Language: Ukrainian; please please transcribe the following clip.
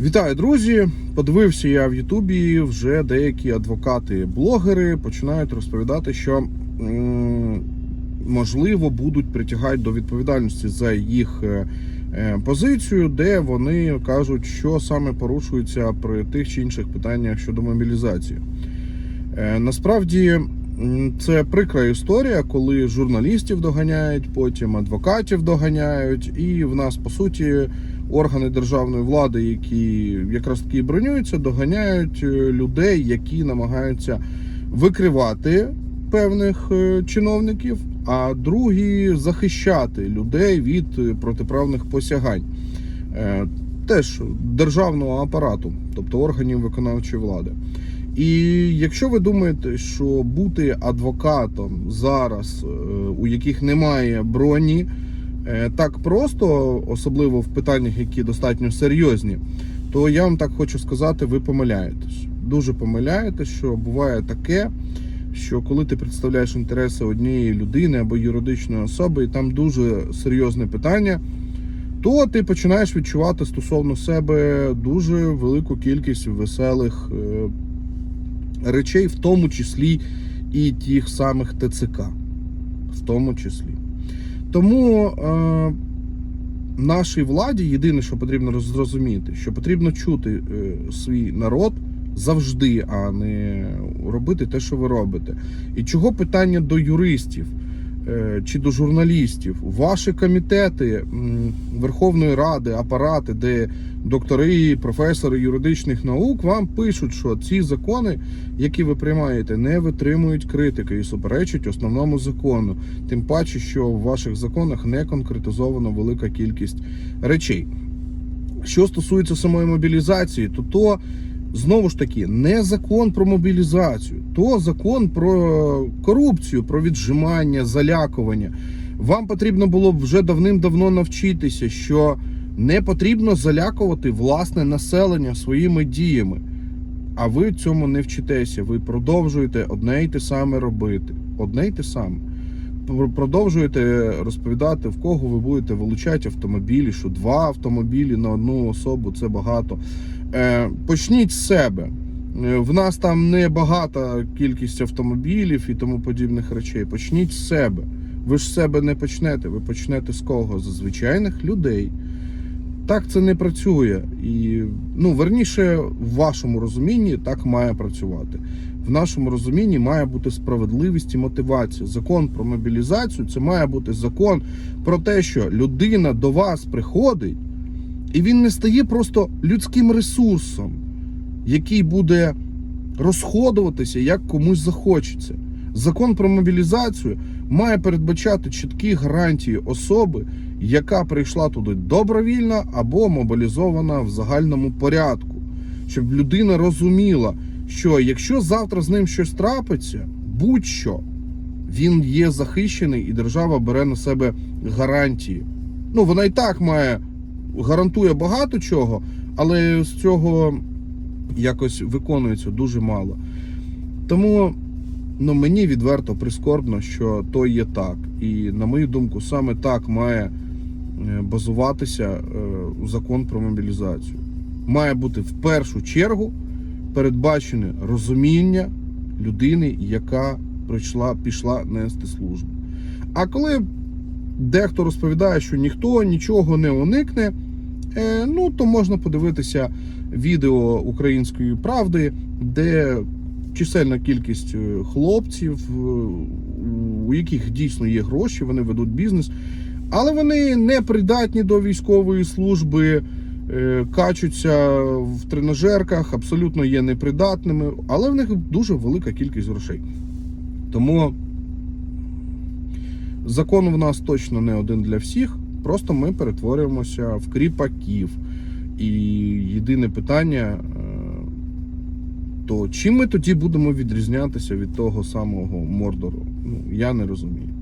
Вітаю, друзі! Подивився я в Ютубі. Вже деякі адвокати-блогери починають розповідати, що можливо будуть притягати до відповідальності за їх е, е, позицію, де вони кажуть, що саме порушується при тих чи інших питаннях щодо мобілізації. Е, Насправді це прикра історія, коли журналістів доганяють, потім адвокатів доганяють, і в нас по суті органи державної влади, які якраз таки бронюються, доганяють е, людей, які намагаються викривати певних е, чиновників, а другі захищати людей від е, протиправних посягань. Теж державного апарату, тобто органів виконавчої влади. І якщо ви думаєте, що бути адвокатом зараз, у яких немає броні, так просто, особливо в питаннях, які достатньо серйозні, то я вам так хочу сказати, ви помиляєтесь. Дуже помиляєтесь, що буває таке, що коли ти представляєш інтереси однієї людини або юридичної особи, і там дуже серйозне питання, то ти починаєш відчувати стосовно себе дуже велику кількість веселих е, речей, в тому числі і тих самих ТЦК. В тому числі. Тому е, нашій владі єдине, що потрібно зрозуміти, що потрібно чути е, свій народ завжди, а не робити те, що ви робите. І чого питання до юристів чи до журналістів? Ваші комітети Верховної Ради, апарати, де доктори, професори юридичних наук вам пишуть, що ці закони, які ви приймаєте, не витримують критики і суперечать основному закону. Тим паче, що в ваших законах не конкретизовано велика кількість речей. Що стосується самої мобілізації, то то знову ж таки не закон про мобілізацію, то закон про корупцію, про віджимання, залякування. Вам потрібно було б вже давним-давно навчитися, що не потрібно залякувати власне населення своїми діями. А ви цьому не вчитеся. Ви продовжуєте одне й те саме робити. Одне й те саме. Продовжуєте розповідати, в кого ви будете вилучати автомобілі, що два автомобілі на одну особу це багато. Е, почніть з себе. Е, В нас там не багата кількість автомобілів і тому подібних речей. Почніть з себе. Ви ж з себе не почнете. Ви почнете з кого? З звичайних людей. Так це не працює. І, ну, верніше, в вашому розумінні так має працювати. В нашому розумінні має бути справедливість і мотивація. Закон про мобілізацію це має бути закон про те, що людина до вас приходить, і він не стає просто людським ресурсом, який буде розходуватися як комусь захочеться. Закон про мобілізацію має передбачати чіткі гарантії особи, яка прийшла туди добровільно або мобілізована в загальному порядку, щоб людина розуміла, що якщо завтра з ним щось трапиться, будь-що він є захищений, і держава бере на себе гарантії. Ну, вона і так має гарантує багато чого, але з цього якось виконується дуже мало. Тому ну, мені відверто прискорбно, що то є так. І на мою думку, саме так має е, базуватися е, закон про мобілізацію. Має бути в першу чергу передбачене розуміння людини, яка прийшла, пішла нести службу. А коли дехто розповідає, що ніхто нічого не уникне, ну то можна подивитися відео української правди, де чисельна кількість е, хлопців, е, у яких дійсно є гроші, вони ведуть бізнес, але вони не придатні до військової служби, е, качуться в тренажерках, абсолютно є непридатними, але в них дуже велика кількість грошей. Тому закон в нас точно не один для всіх. Просто ми перетворюємося в кріпаків. І єдине питання, е, то чим ми тоді будемо відрізнятися від того самого Мордору? Ну, я не розумію.